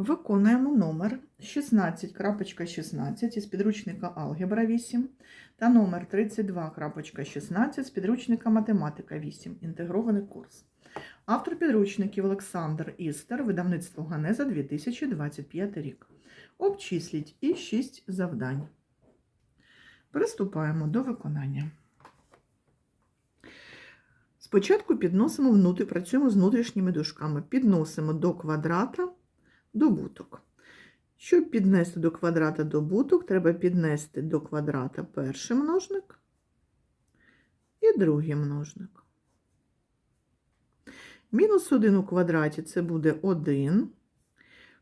Виконуємо номер 16.16 із підручника Алгебра 8 та номер 32.16 з підручника Математика 8. Інтегрований курс. Автор підручників Олександр Істер, видавництво Ганеза 2025 рік. Обчисліть і 6 завдань. Приступаємо до виконання. Спочатку підносимо внутрі, працюємо з внутрішніми дужками. Підносимо до квадрата добуток. Щоб піднести до квадрата добуток, треба піднести до квадрата перший множник і другий множник. Мінус 1 у квадраті це буде 1.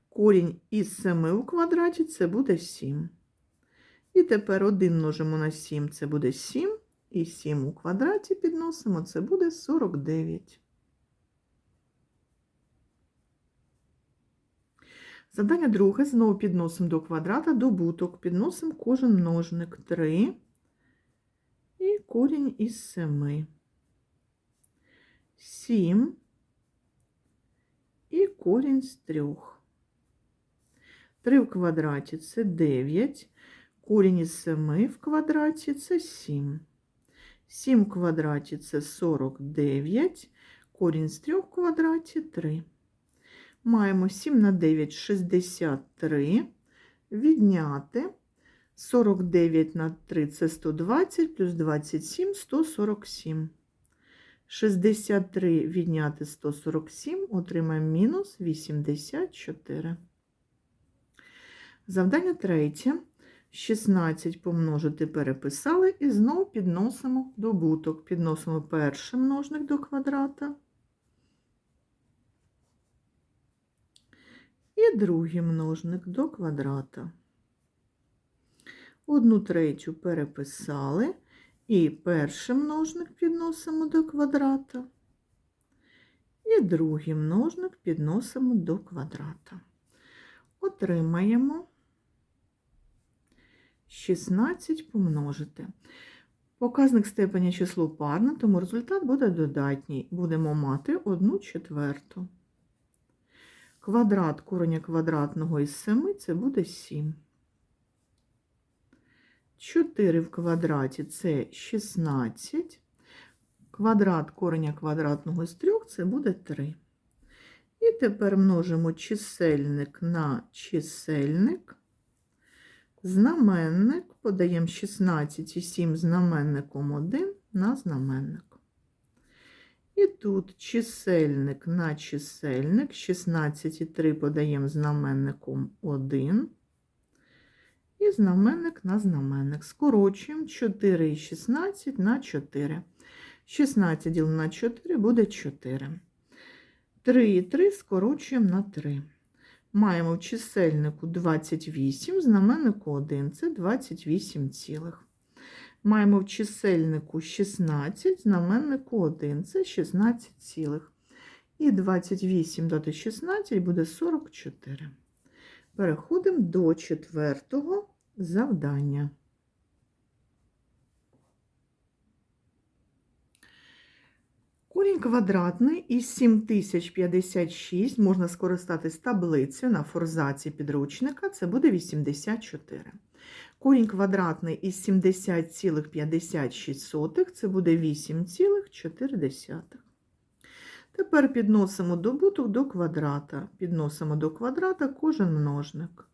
Корінь із 7 у квадраті це буде 7. І тепер 1 множимо на 7, це буде 7. І 7 у квадраті підносимо, це буде 49. Задання друге. Знову підносимо до квадрата добуток. Підносимо кожен множник 3 і корінь із 7. 7 і корінь з 3. 3 в квадраті це 9. Корінь із 7 в квадраті це 7. 7 в квадраті це 49. Корінь з 3 в квадраті 3. Маємо 7 на 9 63. Відняти 49 на 3 це 120, плюс 27 147. 63 відняти 147, отримаємо мінус 84. Завдання третє. 16 помножити переписали і знову підносимо добуток. Підносимо перший множник до квадрата. І другий множник до квадрата. Одну третю переписали. І перший множник підносимо до квадрата. І другий множник підносимо до квадрата. Отримаємо 16 помножити. Показник степеня число парне, тому результат буде додатній. Будемо мати 1 четверту. Квадрат кореня квадратного із 7 це буде 7. 4 в квадраті це 16. Квадрат кореня квадратного з 3 це буде 3. І тепер множимо чисельник на чисельник. Знаменник подаємо 16 і 7 знаменником 1 на знаменник. І тут чисельник на чисельник, 16 і 3 подаємо знаменником 1. І знаменник на знаменник. Скорочуємо 4 і 16 на 4. 16 ділимо на 4 буде 4. 3 і 3 скорочуємо на 3. Маємо в чисельнику 28, знаменнику 1 це 28 цілих. Маємо в чисельнику 16, знаменнику 1 це 16 цілих. І 28 додати 16 буде 44. Переходимо до четвертого завдання. Корінь квадратний із 7056 можна скористатись таблицею на форзаці підручника, це буде 84. Корінь квадратний із 70,56 це буде 8,4. Тепер підносимо добуток до квадрата. Підносимо до квадрата кожен множник.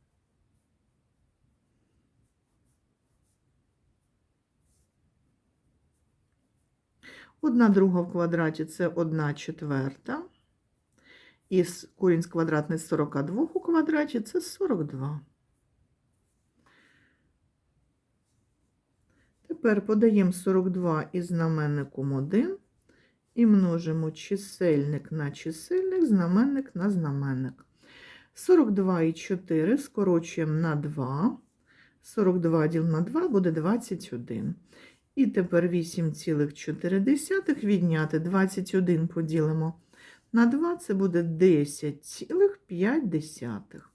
Одна друга в квадраті це 1 четверта. І корінь квадратний з 42 у квадраті це 42. Тепер подаємо 42 із знаменником 1 і множимо чисельник на чисельник, знаменник на знаменник. 42 і 4 скорочуємо на 2. 42 діл на 2 буде 21. І тепер 8,4 відняти 21 поділимо на 2, це буде 10,5.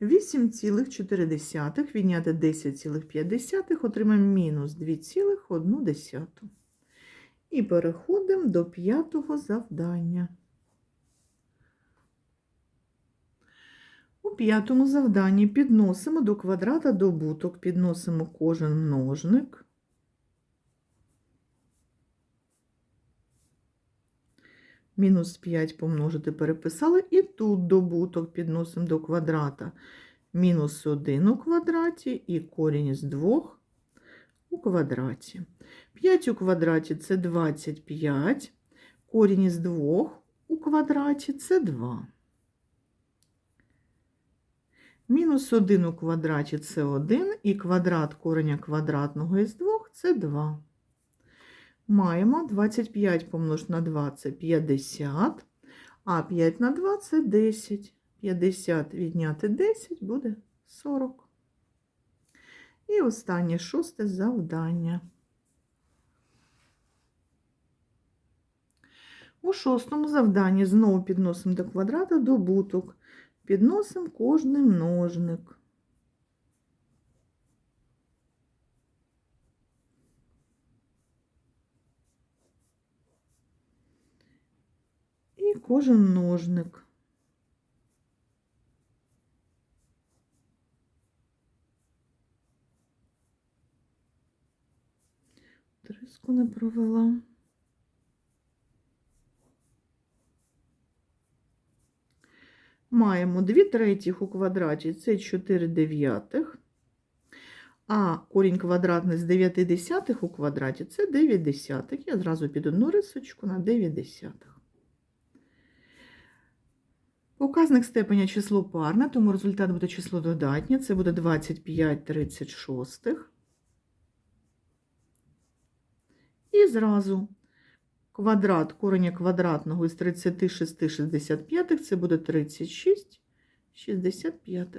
8,4 відняти 10,5 отримаємо мінус 2,1. І переходимо до п'ятого завдання. У п'ятому завданні підносимо до квадрата добуток, підносимо кожен множник. Мінус 5 помножити переписали. І тут добуток підносимо до квадрата. Мінус 1 у квадраті і корінь з 2 у квадраті. 5 у квадраті це 25. Корінь із 2 у квадраті це 2. Мінус 1 у квадраті це 1, і квадрат кореня квадратного із 2 це 2. Маємо 25 помножити на 2 це 50, а 5 на 2 це 10. 50 відняти 10 буде 40. І останнє шосте завдання. У шостому завданні знову підносимо до квадрата добуток. Підносимо кожний множник. І кожен множник. Триску не провела. Маємо 2 третіх у квадраті, це 4 дев'ятих. А корінь квадратний з 9 десятих у квадраті це 9 десятих. Я зразу під одну рисочку на 9 десятих. Показник степеня число парне, тому результат буде число додатнє. Це буде 25 36. І зразу квадрат кореня квадратного із 36 65 це буде 36 65.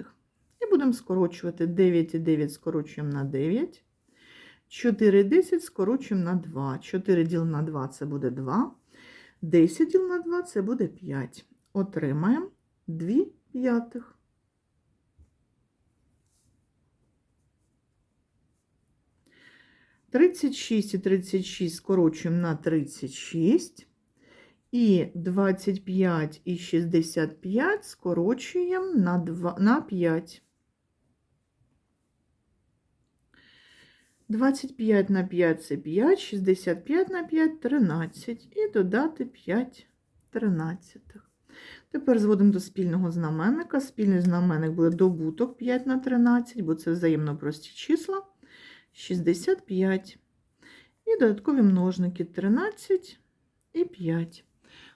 І будемо скорочувати 9 і 9 скорочуємо на 9. 4 і 10 скорочуємо на 2. 4 діл на 2 це буде 2. 10 діл на 2 це буде 5. Отримаємо 2 п'ятих. Тридцять шість і тридцять шість скорочуємо на тридцять шість. І 25 і 65 скорочуємо на 2, на 5. 25 на 5 це 5, 65 на 5 13. І додати 5 тринадцятих. Тепер зводимо до спільного знаменника. Спільний знаменник буде добуток 5 на 13, бо це взаємно прості числа. 65. І додаткові множники 13 і 5.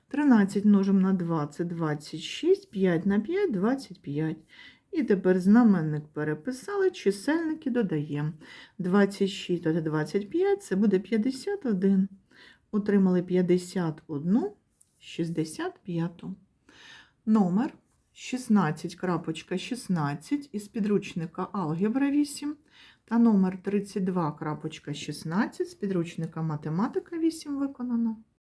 13 множимо на 2 це 26, 5 на 5 25. І тепер знаменник переписали, чисельники додаємо. 26 та 25 це буде 51. Отримали 51, 65. Номер 16.16 із підручника Алгебра 8 та номер 32.16 з підручника Математика 8 виконано.